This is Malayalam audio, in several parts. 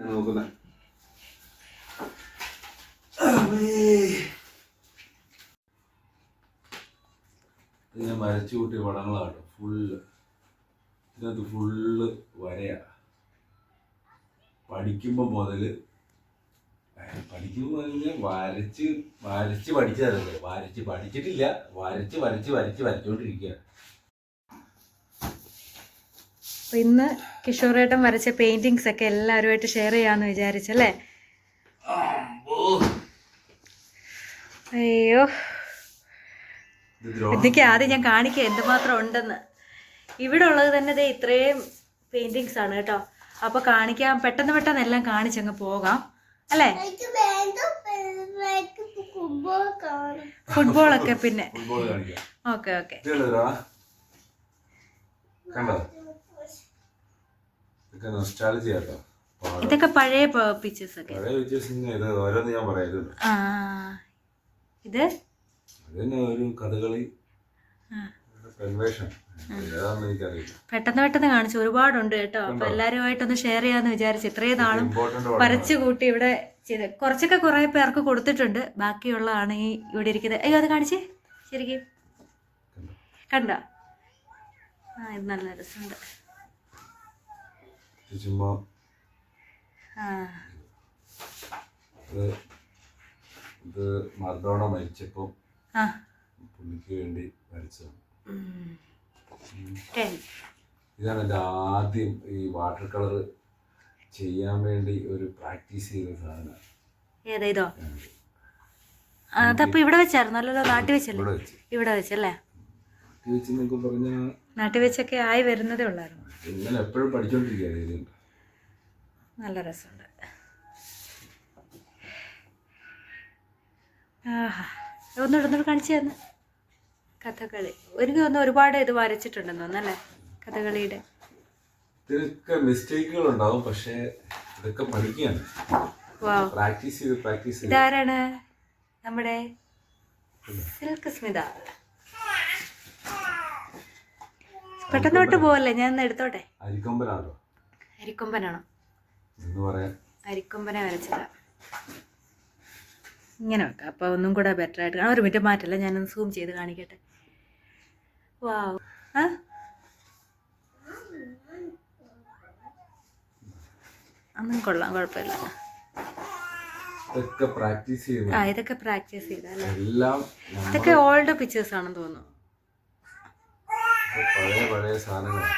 നോക്കുന്ന. ഇത് ഞാൻ വരച്ചു കൂട്ടിയ പടങ്ങളാണ്. ഫുള്ള് ഇതിനകത്ത് ഫുള്ള് വരയാ. പഠിക്കുമ്പോൾ മുതൽ പഠിക്കുമ്പോൾ മുതൽ വരച്ച് വരച്ച് പഠിച്ചതല്ലേ? വരച്ച് പഠിച്ചിട്ടില്ല. വരച്ച് വരച്ച് വരച്ച് വരച്ചോണ്ടിരിക്കുക അപ്പൊ ഇന്ന് കിഷോറേട്ടൻ വരച്ച പെയിന്റിങ്സ് ഒക്കെ എല്ലാവരുമായിട്ട് ഷെയർ ചെയ്യാന്ന് വിചാരിച്ചല്ലേ? അയ്യോ. എനിക്ക് ആദ്യം ഞാൻ കാണിക്കാം എന്തുമാത്രം ഉണ്ടെന്ന്. ഇവിടെ ഉള്ളത് തന്നെ ദേ ഇത്രയും പെയിന്റിങ്സ് ആണ് കേട്ടോ. അപ്പൊ കാണിക്കാം. പെട്ടെന്ന് പെട്ടെന്ന് എല്ലാം കാണിച്ചങ്ങ് പോകാം. അല്ലേ? ഫുട്ബോളൊക്കെ പിന്നെ. ഓക്കെ ഓക്കെ കണ്ടോ? ഇതൊക്കെ നൊസ്റ്റാളജി പഴയ പിക്ചേഴ്സ് ഒക്കെ. പഴയ പിക്ചേഴ്സ് ഇത് ഓരോന്ന് ഞാൻ പറയാം ഇത്? ഒരു കഥകളി. പെട്ടെന്ന് പെട്ടെന്ന് കാണിച്ചു. ഒരുപാടുണ്ട് കേട്ടോ. അപ്പൊ എല്ലാരുമായിട്ടൊന്ന് ഷെയർ ചെയ്യാന്ന് വിചാരിച്ചു ഇത്രയും നാളും പറിച്ചു കൂട്ടി ഇവിടെ ചെയ്ത്. കുറച്ചൊക്കെ കുറെ പേർക്ക് കൊടുത്തിട്ടുണ്ട്. ബാക്കിയുള്ളതാണ് ഈ ഇവിടെ ഇരിക്കുന്നത്. അയ്യോ അത് കാണിച്ചേ. ശരിക്കും. കണ്ടോ? ആ ഇത് നല്ല രസമുണ്ട്. ചുമ്മാ ഇത് ഇത് മർഡോണ മരിച്ചപ്പോൾ പുള്ളിക്ക് വേണ്ടി വരച്ചതാണ് ഇതാണ് എന്റെ ആദ്യം ഈ വാട്ടർ കളർ ചെയ്യാൻ വേണ്ടി ഒരു പ്രാക്ടീസ് ചെയ്ത സാധനം. ഏതാ ഇതോ? അതപ്പോ ഇവിടെ വെച്ചായിരുന്നല്ലോ? നാട്ടിൽ വെച്ചല്ലേ? ഇവിടെ വെച്ച്. ഇവിടെ വെച്ചല്ലേ? പറഞ്ഞാൽ നാട്ടിൽ വെച്ചൊക്കെ ആയി വരുന്നതേ ഉള്ളായിരുന്നു. ഇന്നലെ എപ്പോഴും പഠിച്ചോണ്ടിരിക്കുക നല്ല രസമുണ്ട്. ആഹാ ഒന്നുകൂടെ ഒന്നുകൂടെ കാണിച്ചു തന്നെ. കഥകളി. എനിക്ക് തോന്നുന്നു ഒരുപാട് ഇത് വരച്ചിട്ടുണ്ടെന്ന് തോന്നല്ലേ കഥകളിയുടെ. ഇതിനൊക്കെ മിസ്റ്റേക്കുകൾ ഉണ്ടാവും പക്ഷേ ഇതൊക്കെ പഠിക്കുകയാണ്. പ്രാക്ടീസ് ചെയ്ത് പ്രാക്ടീസ് ചെയ്ത്. ഇതാരാണ് നമ്മുടെ സിൽക്ക് സ്മിത. പെട്ടെന്ന് തൊട്ട് പോവല്ലേ? ഞാൻ ഒന്ന് എടുത്തോട്ടെ? അരിക്കൊമ്പനാണോ? അരിക്കൊമ്പനാണോ അരിക്കൊമ്പനെ വരച്ചതാ ഇങ്ങനെ വെക്കാം. അപ്പോൾ ഒന്നും കൂടെ ബെറ്റർ ആയിട്ട് കാണാം. ഒരു മിനിറ്റ് മാറ്റല്ല ഞാനൊന്ന് സൂം ചെയ്ത് കാണിക്കട്ടെ. വാവ് ആ? അന്നും കൊള്ളാം കുഴപ്പമില്ല. ഇതൊക്കെ പ്രാക്ടീസ് ആ ചെയ്യുന്ന ഇതൊക്കെ പ്രാക്ടീസ് ചെയ്തല്ലേ എല്ലാം നമ്മൾ ഇതൊക്കെ ഓൾഡ് പിക്ചേഴ്സ് ആണെന്ന് തോന്നുന്നു. പഴയ പഴയ സാധനങ്ങളാണ്?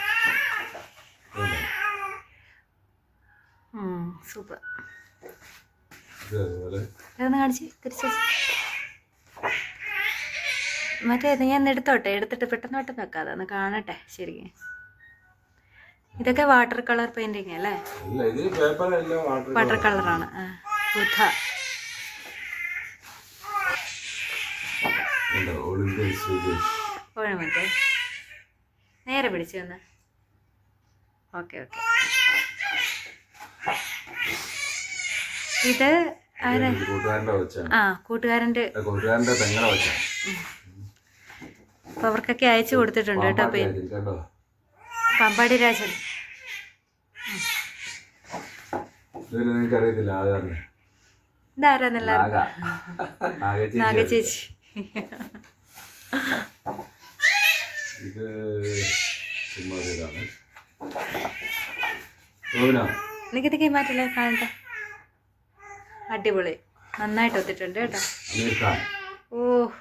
സൂപ്പർ കാണിച്ച് തിരിച്ചു മറ്റേ ഞാൻ എടുത്തോട്ടെ? എടുത്തിട്ട് പെട്ടെന്ന് പെട്ടെന്ന് വെക്കാതെ ഒന്ന് കാണട്ടെ ശരിക്കും. ഇതൊക്കെ വാട്ടർ കളർ പെയിന്റിങ് അല്ലേ? വാട്ടർ കളറാണ് ഉണ്ടോ ഒളിമ്പ്യൻ സുരേഷ് ഒരു മിനിറ്റ് നേരെ പിടിച്ചു തന്നെ ഓക്കെ ഓക്കെ. ഇത് ആ കൂട്ടുകാരന്റെ അപ്പൊ അവർക്കൊക്കെ അയച്ചു കൊടുത്തിട്ടുണ്ട് കേട്ടോ പേര് പമ്പാടി രാജൻ. നാഗചേച്ചി ഇതാരാന്നല്ല? നാഗ. ചേച്ചി കാണട്ടെ അടിപൊളി. നന്നായിട്ട് ഒത്തിട്ടുണ്ട് കേട്ടോ. ഓ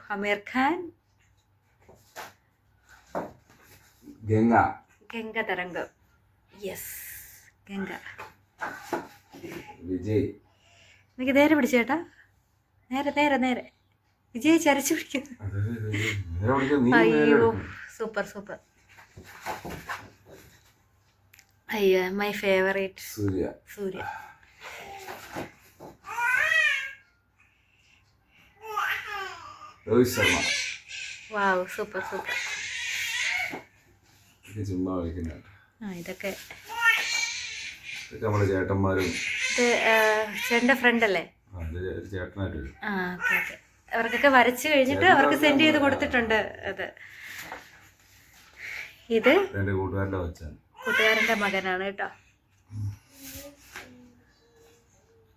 അമീർ ഖാൻ. ഗംഗ. ഗംഗ തരംഗം. യെസ് ഗംഗ. വിജയ്. എനിക്ക് നേരെ പിടിച്ചേട്ടാ നേരെ നേരെ നേരെ. വിജയ് ചരച്ചു പിടിക്കുന്നു. അയ്യോ സൂപ്പർ സൂപ്പർ. അയ്യോ my favourite Surya. Surya. Rohit Sharma. Wow super super ചുമ്മാ വിളിക്കുന്നുണ്ട് ആ ഇതൊക്കെ. നമ്മുടെ ചേട്ടന്മാരും. ഇത് ചേട്ടന്റെ ഫ്രണ്ട് അല്ലേ? ചേട്ടനായിട്ട് ആ ഓക്കെ ഓക്കെ. അവർക്കൊക്കെ വരച്ചു കഴിഞ്ഞിട്ട് അവർക്ക് സെൻഡ് ചെയ്ത് കൊടുത്തിട്ടുണ്ട് അത്. ഇത്? എന്റെ കൂട്ടുകാരന്റെ വെച്ചാണ് കൂട്ടുകാരന്റെ മകനാണ് കേട്ടോ.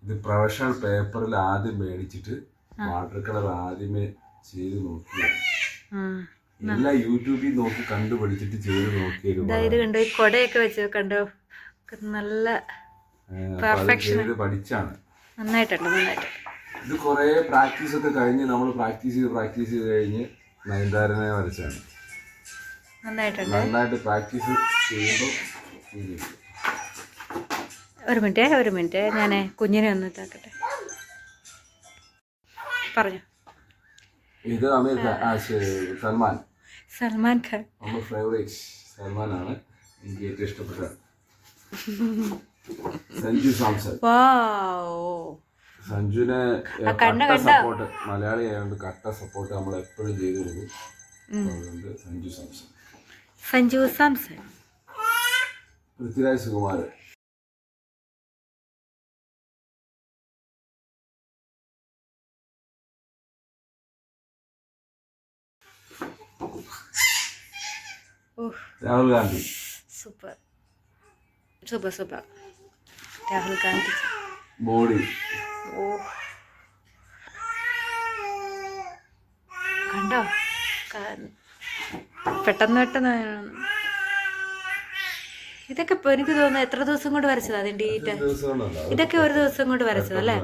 ഇത് പ്രൊഫഷണൽ പേപ്പറിൽ ആദ്യം മേടിച്ചിട്ട് വാട്ടർ കളർ ആദ്യമേ ചെയ്ത് നോക്കി എല്ലാ യൂട്യൂബിൽ നോക്കി കണ്ടുപിടിച്ചിട്ട് ചെയ്ത് നോക്കി ഇതാ കണ്ടോ? ഈ കൊടയൊക്കെ വെച്ച് കണ്ടോ? നല്ല പഠിച്ചാണ്. നന്നായിട്ടുണ്ട് നന്നായിട്ട് ഇത് കുറേ പ്രാക്ടീസ് ഒക്കെ കഴിഞ്ഞ് നമ്മൾ പ്രാക്ടീസ് ചെയ്ത് പ്രാക്ടീസ് ചെയ്ത് കഴിഞ്ഞ് നയൻതാരനെ വരച്ചാണ്. നന്നായിട്ടുണ്ട്. നന്നായിട്ട് പ്രാക്ടീസ് ചെയ്യുമ്പോൾ. ഒരു മിനിറ്റ് ഒരു മിനിറ്റ്. ഞാൻ കുഞ്ഞിനെ ഒന്ന് ഇതാക്കട്ടെ. പറഞ്ഞു. ഇത് അമീർ സൽമാൻ. സൽമാൻ ഖാൻ. നമ്മുടെ ഫേവറേറ്റ് സൽമാനാണ്. എനിക്ക് ഏറ്റവും ഇഷ്ടപ്പെട്ട സഞ്ജു സാംസൺ. സഞ്ജുവിന് കണ്ടോ? സപ്പോർട്ട് മലയാളി ആയതുകൊണ്ട് കട്ട സപ്പോർട്ട് നമ്മൾ എപ്പോഴും ചെയ്തു കൊടുക്കും Sanju Samson. Sanju Samson Prithviraj Sukumar oh Rahul Gandhi super super super Rahul Gandhi body ഓ കണ്ടോ ക- പെട്ടെന്ന് പെട്ടെന്ന് ഇതൊക്കെ ഇപ്പൊ എനിക്ക് തോന്നുന്നു എത്ര ദിവസം കൊണ്ട് വരച്ചതാ? അതിന്റെ ഈ ടെ- ദിവസം കൊണ്ടല്ല അത് ഇതൊക്കെ ഒരു ദിവസം കൊണ്ട് വരച്ചത് അല്ലേ.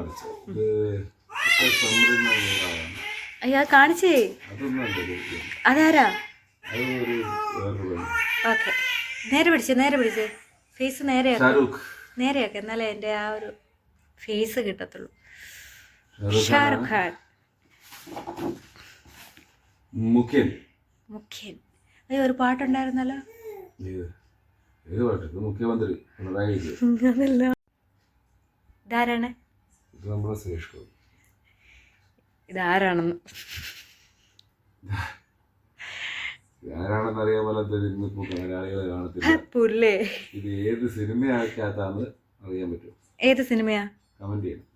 അയ്യോ കാണിച്ചേ. അതാരാ. ഓക്കെ. നേരെ പിടിച്ചേ നേരെ പിടിച്ചേ. ഫേസ് നേരെയാക്കാം. നേരെയാക്കാം. എന്നാലേ എന്റെ ആ ഒരു ഫേസ് കിട്ടത്തുള്ളൂ. ഷാറുഖ് ഖാൻ. മുഖ്യൻ. മുഖ്യൻ അയ്യോ ഒരു പാട്ടുണ്ടായിരുന്നല്ലോ? ഏത് ഏത് പാട്ട്? ഇത് മുഖ്യമന്ത്രി പിണറായി വിജയൻ. അതല്ല ഇതാരാണ്? ഇത് നമ്മുടെ സുരേഷ് ഗോപി. ഇതാരാണെന്ന്? ആരാണെന്ന് അറിയാൻ പോലത്തെ ഇന്നിപ്പോ മലയാളികളെ കാണത്തില്ല. പുല്ലേ? ഇത് ഏത് സിനിമയാക്കാത്താന്ന് അറിയാൻ പറ്റും. ഏത് സിനിമയാ? കമന്റ് ചെയ്യണം.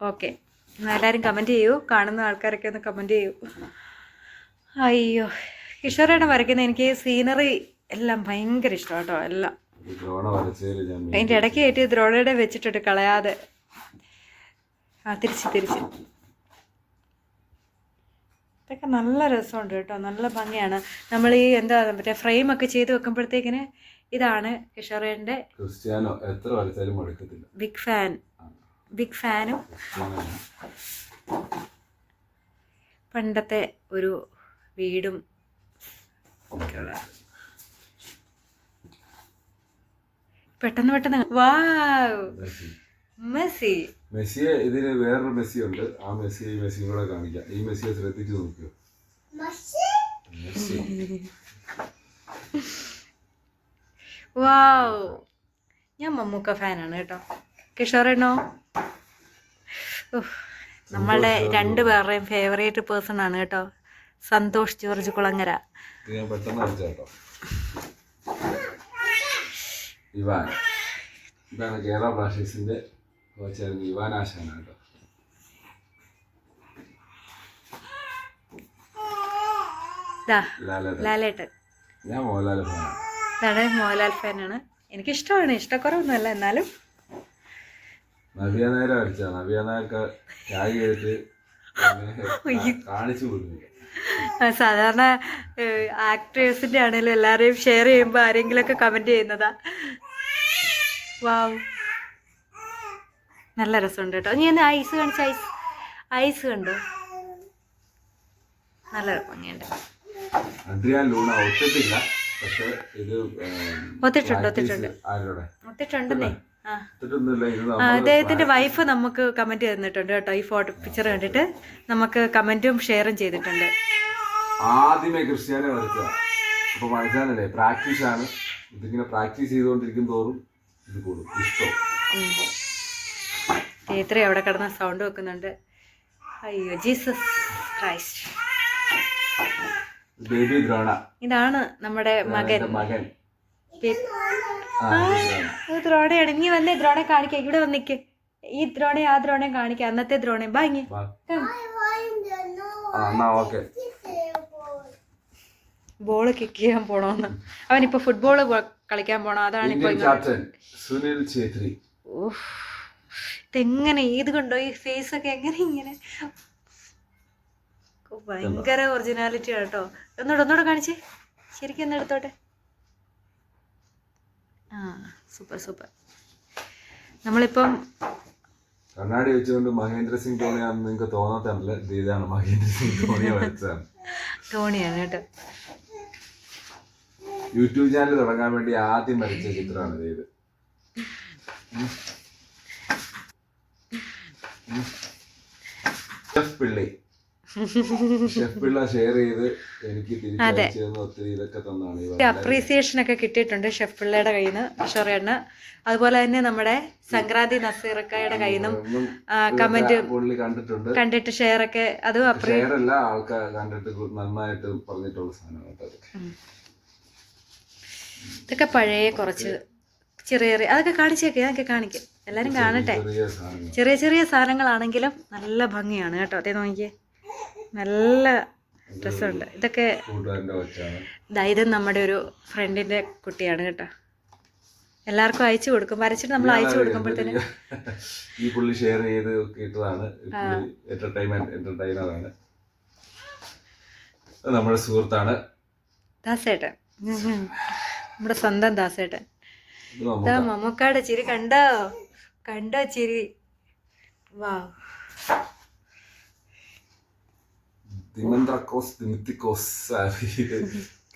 ഓക്കെ. എല്ലാവരും കമന്റ് ചെയ്യൂ. കാണുന്ന ആൾക്കാരൊക്കെ ഒന്ന് കമന്റ് ചെയ്യൂ. അയ്യോ. കിഷോറേടെ വരയ്ക്കുന്ന എനിക്ക് സീനറി എല്ലാം ഭയങ്കര ഇഷ്ടം കേട്ടോ എല്ലാം. അതിന്റെ അതിന്റെ ഇടയ്ക്ക് കയറ്റി ദ്രോണയുടെ വെച്ചിട്ടിട്ട് കളയാതെ. ആ തിരിച്ച് തിരിച്ച്. ഇതൊക്കെ നല്ല രസമുണ്ട് കേട്ടോ നല്ല ഭംഗിയാണ്. നമ്മൾ ഈ എന്താ മറ്റേ ഫ്രെയിം ഒക്കെ ചെയ്ത് വെക്കുമ്പോഴത്തേക്കിന് ഇതാണ് കിഷോറേന്റെ ക്രിസ്ത്യാനോ എത്ര വരച്ചാലും മടുക്കത്തില്ല. ബിഗ് ഫാൻ ബിഗ് ഫാനും പണ്ടത്തെ ഒരു വീടും പെട്ടെന്ന് പെട്ടെന്ന്. വാ മെസ്സി. മെസ്സി. മെസ്സിയെ ഇതിന് വേറൊരു മെസ്സി ഉണ്ട് ആ മെസ്സിയെ ഈ മെസ്സിയും കൂടെ കാണിക്കാം. ഈ മെസ്സിയെ ശ്രദ്ധിച്ചു നോക്കിയോ മെസ്സി? വാവ്. ഞാൻ മമ്മൂക്ക ഫാനാണ് കേട്ടോ. കിഷോറേണോ നമ്മളുടെ രണ്ടു പേരുടെയും ഫേവറേറ്റ് പേഴ്സൺ ആണ് കേട്ടോ. സന്തോഷ് ജോർജ് കുളങ്ങര. ഇവാൻ. ഇതാണ് കേരള ബ്ലാസ്റ്റേഴ്സിന്റെ കോച്ചായിരുന്നു ഇവാൻ ആശാനാണ് കേട്ടോ. ലാലേട്ടൻ. ഞാൻ മോഹൻലാൽ ഫാനാണ്. എനിക്ക് മോഹൻലാൽ ഫാനാണ്. എനിക്കിഷ്ടമാണ് ഇഷ്ടക്കുറവൊന്നുമല്ല എന്നാലും. നവ്യ നായർ അടിച്ച നവ്യ നായർക്ക് കാണിച്ചു കൊടുക്കില്ല ആ, സാധാരണ ആക്ടേഴ്സിന്റെ ആണെങ്കിലും എല്ലാവരെയും ഷെയർ ചെയ്യുമ്പോൾ ആരെങ്കിലുമൊക്കെ കമന്റ് ചെയ്യുന്നതാ. വാവ് നല്ല രസമുണ്ട് കേട്ടോ. നീ ഒന്ന് ഐസ് കാണിച്ച ഐസ് ഐസ് കണ്ടോ? നല്ല ഭംഗിയുണ്ട്. ഒത്തിട്ടുണ്ട്, ഒത്തിട്ടുണ്ട്. നീ ഒത്തിട്ടുണ്ടെന്നേ അദ്ദേഹത്തിന്റെ വൈഫ് നമുക്ക് കമന്റ് തന്നിട്ടുണ്ട് കേട്ടോ. ഈ ഫോട്ടോ പിക്ചർ കണ്ടിട്ട് നമുക്ക് കമന്റും ഷെയറും ചെയ്തിട്ടുണ്ട്. ആദ്യമേ ക്രിസ്ത്യാനെ വരച്ച അപ്പൊ മനസ്സിലാണല്ലേ പ്രാക്ടീസ് ആണ്. ഇതിങ്ങനെ പ്രാക്ടീസ് ചെയ്തുകൊണ്ടിരിക്കും തോറും ഇത് കൂടും. ഇഷ്ടം. ടീച്ചറെ അവിടെ കിടന്ന സൗണ്ട് വെക്കുന്നുണ്ട്. അയ്യോ ജീസസ് ക്രൈസ്റ്റ് ബേബി ദ്രോണ. ഇതാണ് നമ്മുടെ മകൻ. മകൻ. ദ്രോണ. നീ വന്നേ ദ്രോണെ കാണിക്കാം ഇവിടെ വന്നിക്ക് ഈ ദ്രോണെ ആ ദ്രോണയും കാണിക്കാം അന്നത്തെ ദ്രോണെ. എന്നാ ഓക്കെ. ബോൾ കിക്ക് ചെയ്യാൻ പോണോന്ന്. അവനിപ്പോ ഫുട്ബോൾ കളിക്കാൻ പോണോ? അതാണ് ഇപ്പൊ സുനിൽ ഛേത്രി. ഇതെങ്ങനെ ഏത് കണ്ടോ ഈ ഫേസ് ഒക്കെ എങ്ങനെ ഇങ്ങനെ? ഭയങ്കര ഒറിജിനാലിറ്റി ആട്ടോ ഒന്നോട് ഒന്നോട് കാണിച്ചേ. ശരിക്കും ഒന്ന് എടുത്തോട്ടെ. ആ സൂപ്പർ സൂപ്പർ നമ്മളിപ്പം കണ്ണാടി വെച്ചുകൊണ്ട് മഹേന്ദ്ര സിംഗ് ധോണിയാണെന്ന് നിങ്ങൾക്ക് തോന്നാത്തല്ല ഇത് ഇതാണ് മഹേന്ദ്ര സിംഗ് ധോണിയെ വരച്ചതാണ് ധോണിയാണ് കേട്ടോ യൂട്യൂബ് ചാനൽ തുടങ്ങാൻ വേണ്ടി ആദ്യം വരച്ച ചിത്രമാണ് ഇത് പിള്ളി ഷെഫ് പിള്ള ഷെയർ ചെയ്ത് എനിക്ക് തിരിച്ചു ഒത്തിരി ഇതൊക്കെ തന്നാണ് ഈ അപ്രീസിയേഷൻ ഒക്കെ കിട്ടിയിട്ടുണ്ട് ഷെഫ് പിള്ളയുടെ കയ്യിൽ നിന്ന് ഷൊറേണ് അതുപോലെ തന്നെ നമ്മുടെ സംക്രാന്തി നസീറക്കായുടെ കയ്യിൽ നിന്നും കമന്റ് കണ്ടിട്ടുണ്ട്. കണ്ടിട്ട് ഷെയർ ഒക്കെ അതും അപ്രീ ഷെയർ അല്ല ആൾക്കാർ കണ്ടിട്ട് നന്നായിട്ട് പറഞ്ഞിട്ടുള്ള. ഇതൊക്കെ പഴയ കുറച്ച് ചെറിയ ചെറിയ അതൊക്കെ കാണിച്ചേക്കെ അതൊക്കെ കാണിക്കും. എല്ലാരും കാണട്ടെ. ചെറിയ ചെറിയ ചെറിയ സാധനങ്ങളാണെങ്കിലും നല്ല ഭംഗിയാണ് കേട്ടോ. അതേ നോക്കിയേ. നല്ല രസമുണ്ട്. ഇതൊക്കെ ധൈര്യം നമ്മുടെ ഒരു ഫ്രണ്ടിന്റെ കുട്ടിയാണ് കേട്ടോ. എല്ലാവർക്കും അയച്ചു കൊടുക്കും. വരച്ചിട്ട് നമ്മൾ അയച്ചു കൊടുക്കുമ്പോഴത്തേന് ഈ പുള്ളി ഷെയർ ചെയ്ത് ഇട്ടതാണ് എന്റർടൈൻമെന്റ് എന്റർടൈനറാണ് നമ്മുടെ സുഹൃത്താണ്. ദാസേട്ടൻ. നമ്മുടെ സ്വന്തം ദാസേട്ടൻ. മമ്മൂക്കാടെ ചിരി കണ്ടോ? കണ്ടോ ചിരി? വാ. ദിമന്ത്രക്കോസ് ദിമിത്തിക്കോസ്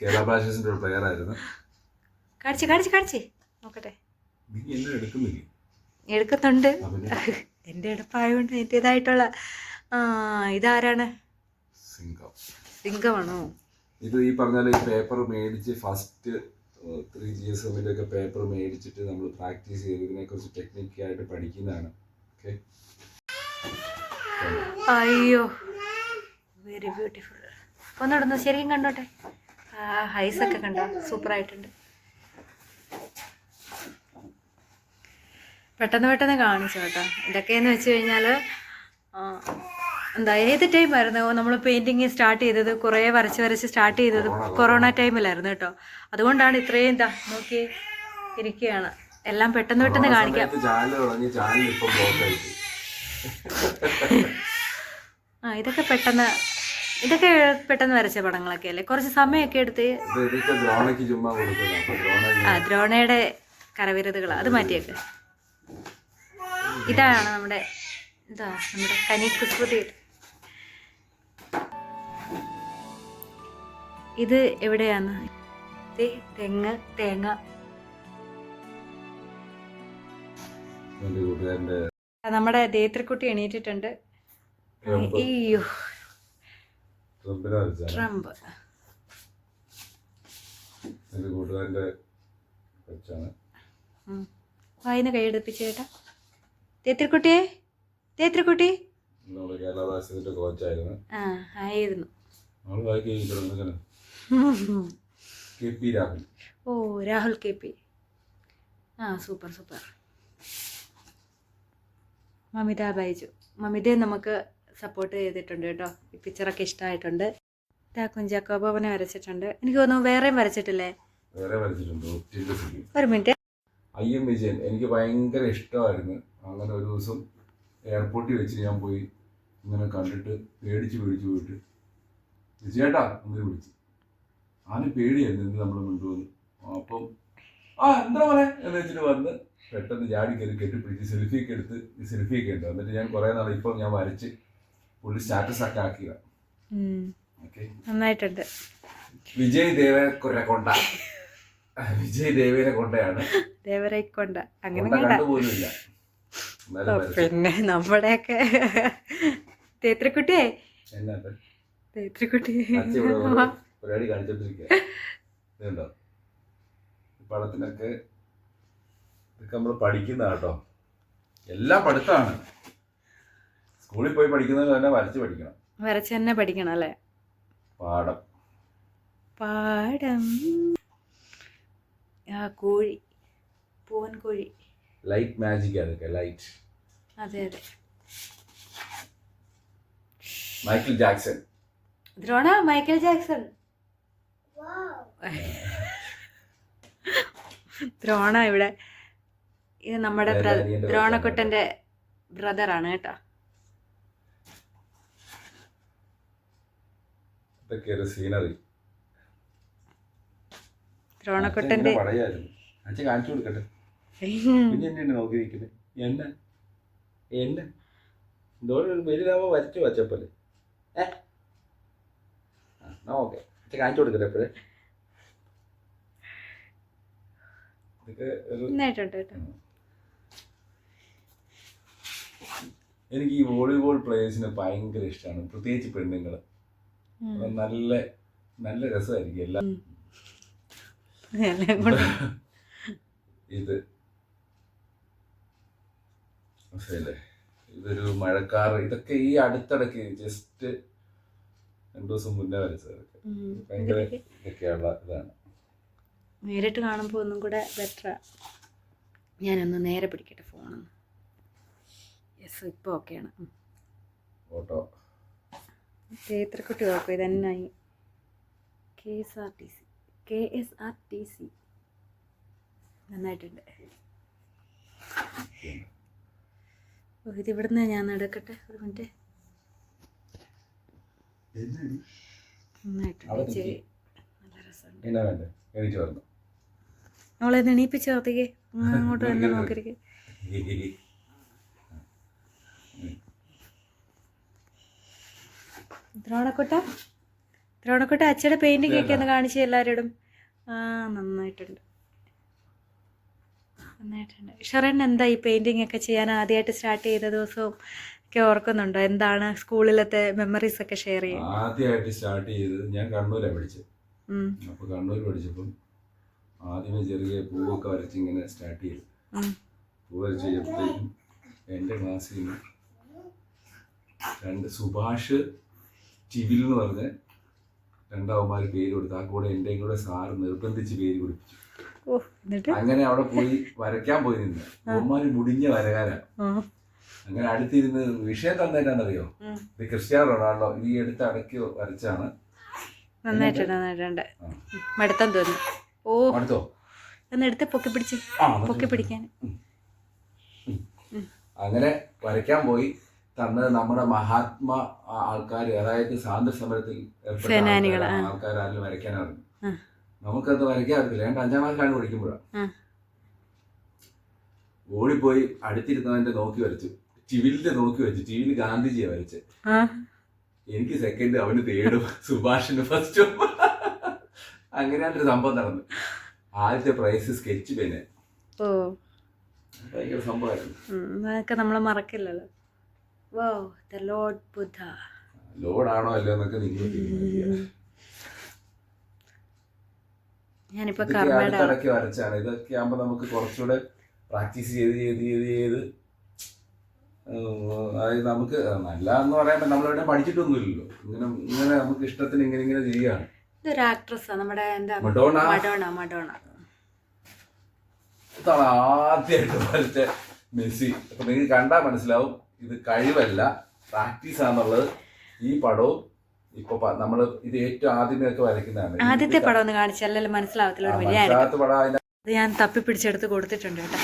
കേരള ബ്ലാസ്റ്റേഴ്സിന്റെ ഒരു പ്ലെയർ ആയിരുന്നു കാണിച്ച് കാണിച്ച് കാണിച്ച്. നോക്കട്ടെ. നീ എന്നെ എടുക്കുന്നില്ല? എടുക്കുന്നുണ്ട്. എന്റെ എന്റെ എടുപ്പായതുകൊണ്ട് എന്റെതായിട്ടുള്ള ആ ഇതാരാണ്? സിംഗം. സിംഗമാണോ? ഇത് ഈ പറഞ്ഞാൽ ഈ പേപ്പർ മേടിച്ച് ഫസ്റ്റ് ത്രീ ജി എസ് എമ്മിലൊക്കെ പേപ്പർ മേടിച്ചിട്ട് നമ്മൾ പ്രാക്ടീസ് ചെയ്ത് ഇതിനെക്കുറിച്ച് ടെക്നിക്കായിട്ട് പഠിക്കുന്നതാണ്. ഓക്കെ അയ്യോ. വെരി ബ്യൂട്ടിഫുൾ ഒന്നിടുന്നു ശരിക്കും കണ്ടോട്ടെ? ആ ഹൈസൊക്കെ കണ്ടോ? സൂപ്പറായിട്ടുണ്ട് പെട്ടെന്ന് പെട്ടെന്ന് കാണിച്ചു കേട്ടോ. ഇതൊക്കെയെന്ന് വെച്ച് കഴിഞ്ഞാൽ എന്താ ഏത് ടൈമായിരുന്നു നമ്മൾ പെയിന്റിങ് സ്റ്റാർട്ട് ചെയ്തത് കുറേ വരച്ച് വരച്ച് സ്റ്റാർട്ട് ചെയ്തത് കൊറോണ ടൈമിലായിരുന്നു കേട്ടോ. അതുകൊണ്ടാണ് ഇത്രയും എന്താ നോക്കി ഇരിക്കുകയാണ്. എല്ലാം പെട്ടെന്ന് പെട്ടെന്ന് കാണിക്കാം ചാനൽ തുടങ്ങി ചാനൽ ഇപ്പം ബ്ലോക്ക് ആയിട്ട് ആ ഇതൊക്കെ പെട്ടെന്ന് ഇതൊക്കെ പെട്ടെന്ന് വരച്ച പടങ്ങളൊക്കെ അല്ലേ? കുറച്ച് സമയമൊക്കെ എടുത്ത് ആ ദ്രോണയുടെ കരവിരുതുകൾ അത് മാറ്റിയൊക്കെ. ഇതാണ് നമ്മുടെ എന്താ നമ്മുടെ കനി കുസ്മൃതി. ഇത് എവിടെയാണ്? തെങ്ങ് തേങ്ങ. നമ്മുടെ ദേത്രക്കുട്ടി എണീറ്റിട്ടുണ്ട്. ട്രംപ്. എന്റെ കൂട്ടുകാരന്റെ കൊച്ചാണ്. ഉം. വായിന്ന് കൈയെടുപ്പിച്ച് ചേട്ടാ തേത്രക്കുട്ടിയെ തേത്രക്കുട്ടി നമ്മുടെ കോച്ചായിരുന്നു. ആ ആയിരുന്നു. നമ്മൾ വായിക്കുന്നു കെ പി രാഹുൽ. ഓ രാഹുൽ കെ പി. ആ സൂപ്പർ സൂപ്പർ. മമിത ബൈജു. മമിതയെ നമുക്ക് സപ്പോർട്ട് ചെയ്തിട്ടുണ്ട് കേട്ടോ. ഈ പിക്ചറൊക്കെ ഇഷ്ടമായിട്ടുണ്ട് ഇതാ കുഞ്ചാക്കോബോബനെ വരച്ചിട്ടുണ്ട്. എനിക്ക് തോന്നുന്നു വേറെയും വരച്ചിട്ടില്ലേ? വേറെ വരച്ചിട്ടുണ്ട്. ഒരു മിനിറ്റ്. ഐ എം വിജയൻ എനിക്ക് ഭയങ്കര ഇഷ്ടമായിരുന്നു. അങ്ങനെ ഒരു ദിവസം എയർപോർട്ടിൽ വെച്ച് ഞാൻ പോയി ഇങ്ങനെ കണ്ടിട്ട് പേടിച്ച് പേടിച്ച് പോയിട്ട് വിജയേട്ടാ അങ്ങനെ വിളിച്ചു. ആന പേടിയായിരുന്നു എന്ത് നമ്മൾ കൊണ്ടുവന്നു അപ്പം ആ എന്താ പറയാ എന്ന് വെച്ചിട്ട് വന്ന് പെട്ടെന്ന് ചാടി കയറി കെട്ടിപ്പിടിച്ച് സെൽഫിയൊക്കെ എടുത്ത് ഈ സെൽഫിയൊക്കെ ഉണ്ട്. എന്നിട്ട് ഞാൻ കുറേ നാൾ ഇപ്പം ഞാൻ വരച്ച് പുള്ളി സ്റ്റാറ്റസ് ഒക്കെ ഓക്കെ നന്നായിട്ടുണ്ട്. വിജയ് ദേവരെ കൊണ്ട വിജയ് ദേവരെ കൊണ്ടയാണ് ദേവരെ അങ്ങനെ കൊണ്ട കണ്ട. കണ്ടുപോലുമില്ല. പിന്നെ നമ്മുടെയൊക്കെ തേത്രക്കുട്ടിയെ തേത്രക്കുട്ടി. പരിപാടി കാണിച്ചോണ്ടിരിക്കുക ഇതുണ്ടോ? പടത്തിനൊക്കെ ഇതൊക്കെ നമ്മൾ പഠിക്കുന്ന കേട്ടോ എല്ലാം പഠിത്തമാണ്. സ്കൂളിൽ പോയി പഠിക്കുന്നത് തന്നെ വരച്ച് പഠിക്കണം. വരച്ച് തന്നെ പഠിക്കണം അല്ലേ? പാഠം. പാടം ആ കോഴി. പൂവൻ കോഴി. ലൈറ്റ് മാജിക് അതൊക്കെ ലൈറ്റ് അതെ അതെ. Michael Jackson Drona Michael Jackson Drona ഇവിടെ. ഇത് നമ്മുടെ ദ്രോണക്കുട്ടന്റെ ബ്രദറാണ് കേട്ടോ. ഇതൊക്കെ ഒരു സീനറി ദ്രോണക്കുട്ടന്റെ പറയായിരുന്നു അച്ഛൻ കാണിച്ചു കൊടുക്കട്ടെ. പിന്നെ എന്നെ നോക്കി നിൽക്കുന്നത് എന്നെ? എന്നെ? എന്തോരം ഒരു വലുതാവുമ്പോൾ വരച്ചു വച്ചപ്പോലെ. ഏ? ആ, എന്നാ ഓക്കെ. അച്ഛൻ കാണിച്ചു കൊടുക്കട്ടെ എപ്പോഴേ? എനിക്ക് ഈ വോളിബോൾ പ്ലേയേഴ്സിന് ഭയങ്കര ഇഷ്ടമാണ് പ്രത്യേകിച്ച് പെണ്ണുങ്ങൾ ഉം. നല്ല നല്ല രസമായിരിക്കും എല്ലാം ഇത്. ഇതൊരു മഴക്കാർ ഇതൊക്കെ ഈ അടുത്തിടയ്ക്ക് ജസ്റ്റ് രണ്ടു ദിവസം മുന്നേ വരച്ചതൊക്കെ ഉം. ഭയങ്കര ഇതൊക്കെയുള്ള ഇതാണ്. നേരിട്ട് കാണുമ്പോൾ ഒന്നും കൂടെ ബെറ്ററാ ഞാനൊന്ന് നേരെ പിടിക്കട്ടെ ഫോണൊന്ന് യെസ് ഇപ്പോൾ ഓക്കെയാണ് ഫോട്ടോ ചേത്രക്കുട്ടി okay ഇതെന്നായി. K S R T C. K S R T C. നന്നായിട്ടുണ്ട്. ഓ ഇത് ഇവിടുന്ന് ഞാൻ നടക്കട്ടെ ഒരു മിനിറ്റ്. നന്നായിട്ടുണ്ട്. നിൽക്ക്. നല്ല രസമുണ്ട്. അവളെ എണീപ്പിച്ച് ചേർത്തേക്ക് അങ്ങോട്ട് തന്നെ നോക്കിയിരിക്കെ. ദ്രോണക്കൊട്ട ദ്രോണക്കൊട്ട അച്ഛയുടെ പെയിന്റിംഗ് ഒക്കെ ഒന്ന് കാണിച്ച് എല്ലാവരോടും ആ നന്നായിട്ടുണ്ട്. നന്നായിട്ടുണ്ട്. ഷറൻ എന്താ ഈ പെയിന്റിംഗ് ഒക്കെ ചെയ്യാൻ ആദ്യമായിട്ട് സ്റ്റാർട്ട് ചെയ്ത ദിവസവും ഒക്കെ ഓർക്കുന്നുണ്ടോ? എന്താണ് സ്കൂളിലത്തെ മെമ്മറീസ് ഒക്കെ ഷെയർ ചെയ്യുന്നത് ആദ്യമായിട്ട് സ്റ്റാർട്ട് ചെയ്തത് ഞാൻ കണ്ണൂരാണ് പഠിച്ചത്. അപ്പൊ അപ്പോൾ കണ്ണൂർ പഠിച്ചപ്പം ആദ്യമേ ചെറിയ പൂവൊക്കെ വരച്ച് ഇങ്ങനെ സ്റ്റാർട്ട് ചെയ്തു. പൂ വരച്ച് കഴിഞ്ഞപ്പോഴത്തേക്കും എന്റെ ക്ലാസ്സിൽ നിന്ന് രണ്ട് സുഭാഷ് ചിവിൽ എന്ന് പറഞ്ഞ രണ്ടാവുമാർ പേര് കൊടുത്തു ആ കൂടെ എന്റെയും കൂടെ സാറ് നിർബന്ധിച്ച് പേര് കൊടുപ്പിച്ചു. അങ്ങനെ അവിടെ പോയി വരയ്ക്കാൻ പോയി നിന്ന്. അവന്മാർ മുടിഞ്ഞ വരകാരാ. ആ, അങ്ങനെ അടുത്തിരുന്ന് വിഷയം തന്നേറ്റാന്നറിയോ. ഇത് ക്രിസ്ത്യാനോ റൊണാൾഡോ ഈ അടുത്ത് അടക്കി വരച്ചാണ്. നന്നായിട്ടുണ്ട് നന്നായിട്ടുണ്ട്. ആ. മടുത്തം തോന്നി. ഓ. അടുത്തോ ഒന്ന് എടുത്ത് പൊക്കി പിടിച്ച്. പൊക്കി പിടിക്കാൻ. അങ്ങനെ വരയ്ക്കാൻ പോയി. തന്നത് നമ്മുടെ മഹാത്മാ ആൾക്കാർ അതായത് സ്വാതന്ത്ര്യ സമരത്തിൽ ഏർപ്പെട്ട ആൾക്കാർ ആരും വരയ്ക്കാനറിഞ്ഞു. ആ. നമുക്കത് വരയ്ക്കാൻ അറിയില്ല ഏണ്ട അഞ്ചാം ക്ലാസ്സിലാണ് പഠിക്കുമ്പോഴാണ്. ഓടിപ്പോയി അടുത്തിരുന്നവന്റെ നോക്കി വരച്ചു ചിവിലിന്റെ നോക്കി വരച്ചു ചിവിൽ ഗാന്ധിജിയെ വരച്ച്. എനിക്ക് സെക്കൻഡ് അവന് തേടും സുഭാഷിന് ഫസ്റ്റും അങ്ങനെയാണ് ഒരു സംഭവം നടന്നു ആദ്യത്തെ പ്രൈസ് സ്കെച്ച് പിന്നെ. ഭയങ്കര സംഭവമായിരുന്നു. അതൊക്കെ മറക്കില്ലല്ലോ. വോ ദ ലോഡ് ബുദ്ധ ലോഡാണോ അല്ലോ എന്നൊക്കെ നിങ്ങൾ ഞാനിപ്പോ അടുത്തിടയ്ക്ക് വരച്ചാണ്. ഇതൊക്കെ ആകുമ്പോൾ നമുക്ക് കുറച്ചുകൂടെ പ്രാക്ടീസ് ചെയ്ത് ചെയ്ത് ചെയ്ത് ചെയ്ത് അതായത് നമുക്ക് നല്ല എന്ന് പറയുമ്പോൾ നമ്മളിവിടെ പഠിച്ചിട്ടൊന്നുമില്ലല്ലോ. ഇങ്ങനെ ഇങ്ങനെ നമുക്ക് ഇഷ്ടത്തിന് ഇങ്ങനെ ഇങ്ങനെ ചെയ്യാണ് ഇതൊരു ആക്ട്രസ്സാ നമ്മുടെ എന്താ? മഡോണ. മഡോണ മഡോണ. ഇതാണ് ആദ്യമായിട്ട് വരച്ച മെസ്സി. അപ്പൊ നിങ്ങൾക്ക് കണ്ടാൽ മനസ്സിലാവും. ഇത് കഴിവല്ല പ്രാക്ടീസ് ആണെന്നുള്ളത് ഈ പടവും ഇപ്പൊ നമ്മൾ ഇത് ഏറ്റവും ആദ്യമേ വരയ്ക്കുന്നതാണ്. ആദ്യത്തെ പടം ഒന്ന് കാണിച്ചല്ലല്ലോ മനസ്സിലാവത്തില്ല ഒരു വലിയ മനസ്സിലാകാത്ത പടം അതിന്റെ അത് ഞാൻ തപ്പി പിടിച്ചെടുത്ത് കൊടുത്തിട്ടുണ്ട് കേട്ടോ.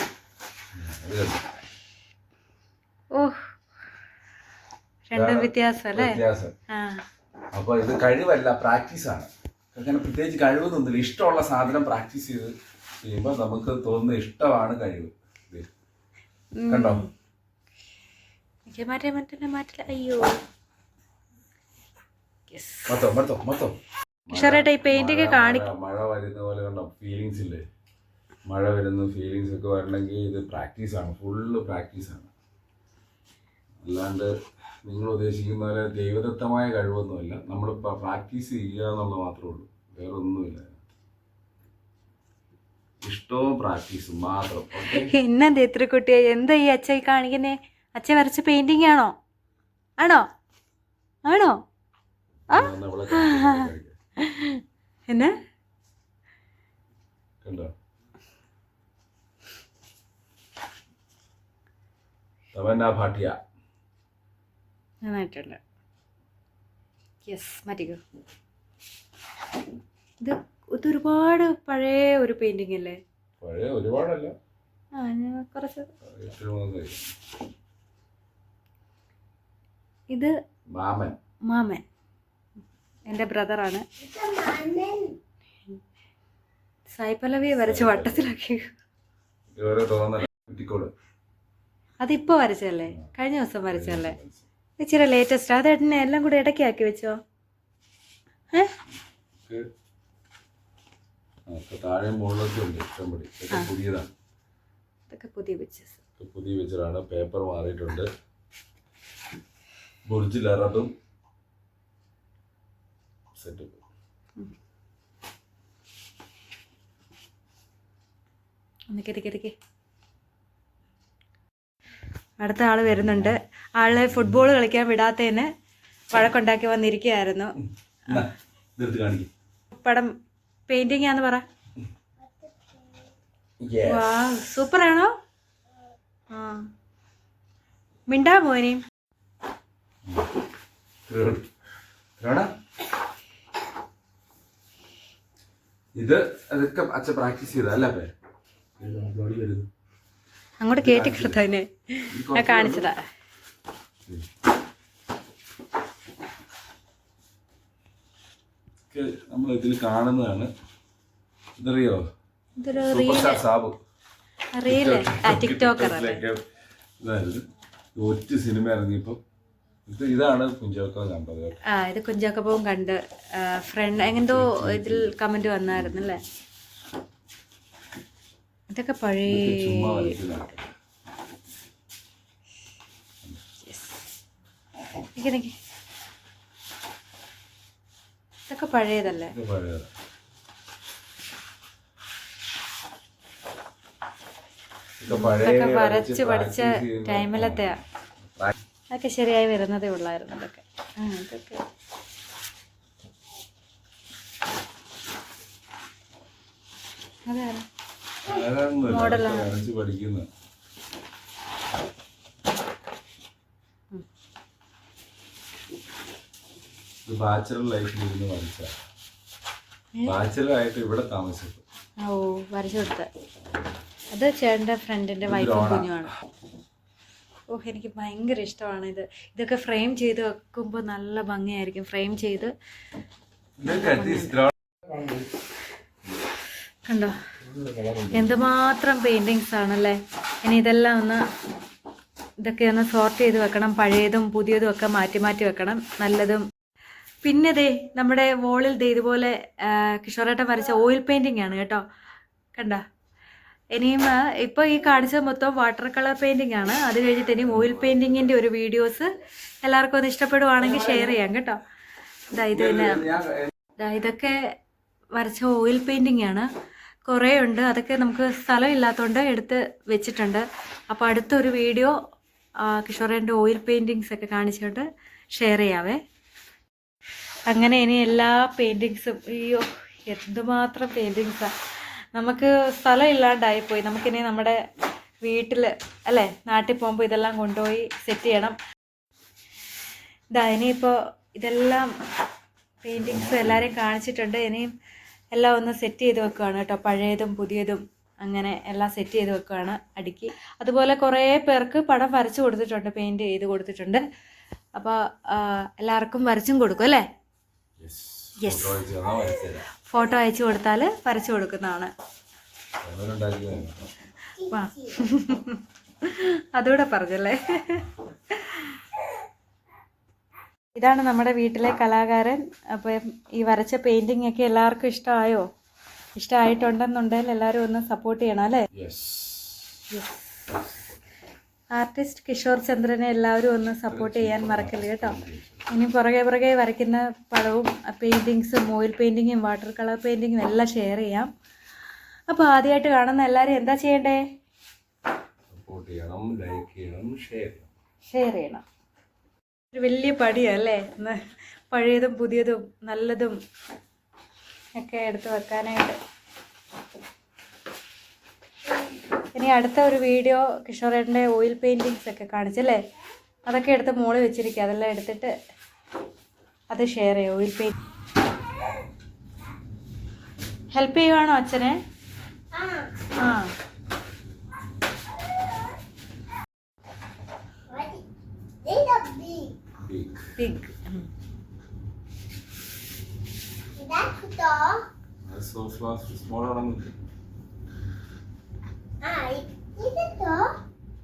ഓ രണ്ടും വ്യത്യാസം അല്ലേ? അപ്പൊ ഇത് കഴിവല്ല പ്രാക്ടീസ് ആണ്. അങ്ങനെ പ്രത്യേകിച്ച് കഴിവൊന്നുമില്ല. ഇഷ്ടമുള്ള സാധനം പ്രാക്ടീസ് ചെയ്ത് ചെയ്യുമ്പോൾ നമുക്ക് തോന്നുന്ന ഇഷ്ടമാണ് കഴിവ്. കണ്ടോ? മാറ്റാൻ പറ്റില്ല മാറ്റില്ല അയ്യോ ഉഷാറായിട്ട് ഈ paint ഒക്കെ മഴ- കാണി- മഴ- വരുന്ന പോലെ കണ്ടോ? ഫീലിങ്സ് ഇല്ലേ? മഴ വരുന്നു ഫീലിങ്സ് ഒക്കെ വരണമെങ്കിൽ ഇത് പ്രാക്ടീസ് ആണ്. ഫുള്ള് ആണ്. അല്ലാണ്ട് നിങ്ങൾ ഉദ്ദേശിക്കുന്ന പോലെ ദൈവദത്തമായ കഴിവൊന്നുമില്ല. നമ്മൾ പ്രാക്ടീസ് ചെയ്യുക എന്നുള്ളത് മാത്രമേ ഉള്ളൂ. വേറെ ഒന്നുമില്ല. ഇഷ്ടവും പ്രാക്ടീസും മാത്രം. എന്നെന്താ എന്നാ കുട്ടിയെ എന്താ ഈ അച്ഛ കാണിക്കുന്നേ? അച്ഛൻ വരച്ച പെയിന്റിംഗ് ആണോ? ആണോ? ആണോ? ആ? എന്നാ? ഭാട്ടിയ. നന്നായിട്ടുണ്ട്. യെസ് മാറ്റിക്കോ. ഇത് ഇത് ഒരുപാട് പഴയ ഒരു പെയിന്റിംഗ് അല്ലേ? പഴയ ഒരുപാടല്ല. ആ ഞാൻ കുറച്ച് ഇത് മാമൻ. മാമൻ. എന്റെ ബ്രദറാണ്. സായിപ്പല്ലവിയെ വരച്ച് വട്ടത്തിലാക്കി. അതിപ്പോ വരച്ചല്ലേ കഴിഞ്ഞ ദിവസം വരച്ചല്ലേ ഇച്ചിരി ലേറ്റസ്റ്റ് അത് ഏട്ടനെ എല്ലാം കൂടെ ഇടയ്ക്ക് ആക്കി വെച്ചോ പുതിയ പിക്ചേഴ്സ് പുതിയ പിക്ചറാണ് പേപ്പർ മാറിയിട്ടുണ്ട്. ബുർജിലറതും സെറ്റ് ഒന്ന് കിരിക്ക് അടുത്ത ആൾ വരുന്നുണ്ട്. ആൾ ഫുട്ബോൾ കളിക്കാൻ വിടാത്തതിന് വഴക്കുണ്ടാക്കി വന്നിരിക്കുകയായിരുന്നു. പടം പെയിന്റിംഗ് ആന്ന് പറ. സൂപ്പർ ആണോ? ആ. മിണ്ടാ മോനെയും ഇത് അതൊക്കെ അച്ഛൻ പ്രാക്ടീസ് ചെയ്ത അല്ല അപ്പേ? അങ്ങോട്ട് കയറ്റി കൊടുത്തതിനെ. ഞാൻ കാണിച്ചതാ. നമ്മൾ ഇതിൽ കാണുന്നതാണ്. ഇതറിയോ? സാബു. ടിക്ടോക്കർ ഇതായിരുന്നു. ഒറ്റ സിനിമ ഇറങ്ങിയപ്പോൾ ഇത് ഇതാണ് കുഞ്ചോക്ക ആ ഇത് കുഞ്ചാക്കപ്പവും കണ്ട് ഫ്രണ്ട് എങ്ങനെന്തോ ഇതിൽ കമന്റ് വന്നായിരുന്നു അല്ലേ? ഇതൊക്കെ പഴയ ഇതൊക്കെ പഴയതല്ലേ? ഇത് ഇതൊക്കെ പഴയ ഇതൊക്കെ വരച്ച് പഠിച്ച ടൈമിലത്തെയാ അതൊക്കെ ശരിയായി വരുന്നതേ ഉള്ളായിരുന്നു അതൊക്കെ ആ ഇതൊക്കെ. അതാണ് മോഡലാണ്. ഇതൊക്കെ വരച്ച് പഠിക്കുന്ന. ഇത് ബാച്ചലർ ലൈഫിൽ ഇരുന്ന് വരച്ച ബാച്ചലർ ആയിട്ട് ഇവിടെ താമസിച്ചു ഓ വരച്ചു കൊടുത്ത. അത് ചേട്ടന്റെ ഫ്രണ്ടിന്റെ വൈഫും കുഞ്ഞുമാണ്. ഓ എനിക്ക് ഭയങ്കര ഇഷ്ടമാണ് ഇത് ഇതൊക്കെ ഫ്രെയിം ചെയ്ത് വെക്കുമ്പോൾ നല്ല ഭംഗിയായിരിക്കും. ഫ്രെയിം ചെയ്ത്. കണ്ടോ? എന്തുമാത്രം പെയിന്റിങ്സ് ആണല്ലേ? ഇനി ഇതെല്ലാം ഒന്ന് ഇതൊക്കെ ഒന്ന് സോർട്ട് ചെയ്ത് വെക്കണം. പഴയതും പുതിയതും ഒക്കെ മാറ്റി മാറ്റി വെക്കണം. നല്ലതും. പിന്നെ ദേ നമ്മുടെ വോളിൽ ദേ ഇതുപോലെ കിഷോറേട്ടം വരച്ച ഓയിൽ പെയിന്റിംഗ് ആണ് കേട്ടോ. കണ്ട? ഇനിയും ഇപ്പോൾ ഈ കാണിച്ച മൊത്തം വാട്ടർ കളർ പെയിന്റിംഗ് ആണ്. അത് കഴിഞ്ഞിട്ട് ഇനി ഓയിൽ പെയിന്റിങ്ങിന്റെ ഒരു വീഡിയോസ് എല്ലാവർക്കും ഒന്ന് ഇഷ്ടപ്പെടുവാണെങ്കിൽ ഷെയർ ചെയ്യാം കേട്ടോ. ഇതാ ഇത് തന്നെ. ഇതാ ഇതൊക്കെ വരച്ച ഓയിൽ പെയിന്റിംഗ് ആണ്. കുറേ ഉണ്ട്. അതൊക്കെ നമുക്ക് സ്ഥലം ഇല്ലാത്തതുകൊണ്ട് എടുത്ത് വെച്ചിട്ടുണ്ട്. അപ്പോൾ അടുത്തൊരു വീഡിയോ കിഷോറേന്റെ ഓയിൽ പെയിന്റിങ്സ് ഒക്കെ കാണിച്ചുകൊണ്ട് ഷെയർ ചെയ്യാവേ. അങ്ങനെ ഇനി എല്ലാ പെയിന്റിങ്സും അയ്യോ എന്തുമാത്രം പെയിന്റിങ്സാണ് നമുക്ക് സ്ഥലം ഇല്ലാണ്ടായിപ്പോയി നമുക്കിനി നമ്മുടെ വീട്ടിൽ അല്ലേ? നാട്ടിൽ പോകുമ്പോൾ ഇതെല്ലാം കൊണ്ടുപോയി സെറ്റ് ചെയ്യണം. ഇതാ ഇനിയിപ്പോൾ ഇതെല്ലാം പെയിന്റിങ്സ് എല്ലാവരെയും കാണിച്ചിട്ടുണ്ട്. ഇനിയും എല്ലാം ഒന്ന് സെറ്റ് ചെയ്ത് വെക്കുകയാണ് കേട്ടോ. പഴയതും പുതിയതും അങ്ങനെ എല്ലാം സെറ്റ് ചെയ്ത് വെക്കുകയാണ് അടുക്കി. അതുപോലെ കുറേ പേർക്ക് പടം വരച്ചു കൊടുത്തിട്ടുണ്ട് പെയിന്റ് ചെയ്ത് കൊടുത്തിട്ടുണ്ട്. അപ്പോൾ എല്ലാവർക്കും വരച്ചും കൊടുക്കും അല്ലേ? Yes. ഫോട്ടോ അയച്ചു കൊടുത്താൽ വരച്ചു കൊടുക്കുന്നതാണ്. അതുകൂടെ പറഞ്ഞല്ലേ? ഇതാണ് നമ്മുടെ വീട്ടിലെ കലാകാരൻ. അപ്പം ഈ വരച്ച പെയിന്റിംഗ് ഒക്കെ എല്ലാവർക്കും ഇഷ്ടമായോ? ഇഷ്ടമായിട്ടുണ്ടെന്നുണ്ടെങ്കിൽ എല്ലാവരും ഒന്ന് സപ്പോർട്ട് ചെയ്യണം അല്ലേ? ആർട്ടിസ്റ്റ് കിഷോർ ചന്ദ്രനെ എല്ലാവരും ഒന്ന് സപ്പോർട്ട് ചെയ്യാൻ മറക്കല്ലേ കേട്ടോ. ഇനി പുറകെ പുറകെ വരയ്ക്കുന്ന പടവും പെയിന്റിങ്സും ഓയിൽ പെയിന്റിങ്ങും വാട്ടർ കളർ പെയിന്റിങ്ങും എല്ലാം ഷെയർ ചെയ്യാം. അപ്പോൾ ആദ്യമായിട്ട് കാണുന്ന എല്ലാവരും എന്താ ചെയ്യണ്ടേ? സപ്പോർട്ട് ചെയ്യണം ലൈക്ക് ചെയ്യണം ഷെയർ ചെയ്യണം. ഷെയർ ചെയ്യണം. ഒരു വലിയ പടിയല്ലേ പഴയതും പുതിയതും നല്ലതും ഒക്കെ എടുത്ത് വെക്കാനായിട്ട്. ഇനി അടുത്ത ഒരു വീഡിയോ കിഷോറേട്ടന്റെ ഓയിൽ പെയിന്റിങ്സ് ഒക്കെ കാണിച്ചല്ലേ? അതൊക്കെ എടുത്ത് മോളിൽ വെച്ചിരിക്കുക. അതെല്ലാം എടുത്തിട്ട് അത് ഷെയർ ചെയ്യാം ഓയിൽ പെയിന്റ് ഹെൽപ്പ് ചെയ്യുവാണോ അച്ഛനെ? ആ. Pig. That's so small, small ആണെന്ന് Ah, it-.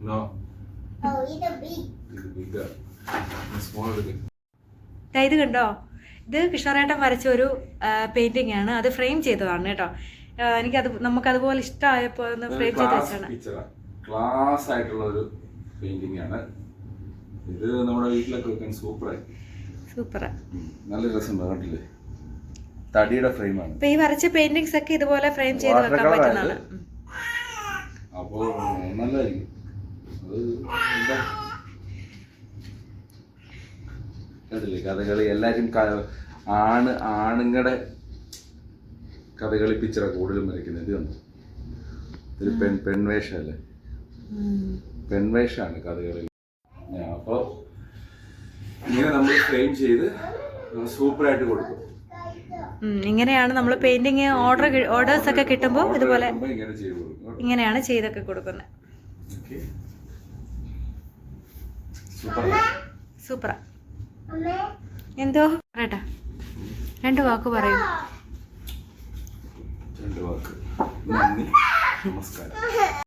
No, Oh, it's a big. ഇത് bigger. കണ്ടോ? ഇത് കൃഷ്ണറേട്ടൻ വരച്ച ഒരു പെയിന്റിംഗ് ആണ്. അത് ഫ്രെയിം ചെയ്തതാണ് കേട്ടോ. എനിക്ക് എനിക്കത് നമുക്കതുപോലെ ഇഷ്ടമായപ്പോൾ ഒന്ന് ഫ്രെയിം ചെയ്ത് വെച്ചാണ് ക്ലാസ് ആയിട്ടുള്ള ഒരു പെയിന്റിംഗ് ആണ്. ഇത് നമ്മുടെ വീട്ടിലൊക്കെ വെക്കാൻ സൂപ്പറായി സൂപ്പർ നല്ല രസം കണ്ടില്ലേ തടിയുടെ ഫ്രെയിമാണ് ആണ്. ഈ വരച്ച പെയിന്റിങ്സ് ഒക്കെ ഇതുപോലെ ഫ്രെയിം ചെയ്ത് വെക്കാൻ പറ്റുന്നതാണ്? അപ്പോൾ നല്ലതായിരിക്കും. അത് എന്താ? കഥകളി എല്ലാവരും ആണ് ആണുങ്ങളുടെ കഥകളി പിക്ചറാണ് കൂടുതലും വരയ്ക്കുന്നത്. ഇത് കണ്ടു? ഇതൊരു പെൺ പെൺവേഷമല്ലേ? പെൺവേഷാണ് പെൺവേഷമാണ് കഥകളി. അപ്പോൾ ഇങ്ങനെ നമ്മൾ ഫ്രെയിം ചെയ്ത് സൂപ്പറായിട്ട് കൊടുക്കും. ഇങ്ങനെയാണ് നമ്മൾ പെയിന്റിങ് ഓർഡർ ഓർഡേഴ്സ് ഒക്കെ കിട്ടുമ്പോൾ ഇതുപോലെ ഇങ്ങനെ ചെയ്ത്. ഇങ്ങനെയാണ് ചെയ്തൊക്കെ കൊടുക്കുന്നത്. സൂപ്പറാ. എന്തോ? പറയട്ടാ. രണ്ട് വാക്ക് പറയൂ. രണ്ട് വാക്ക്. നമസ്കാരം.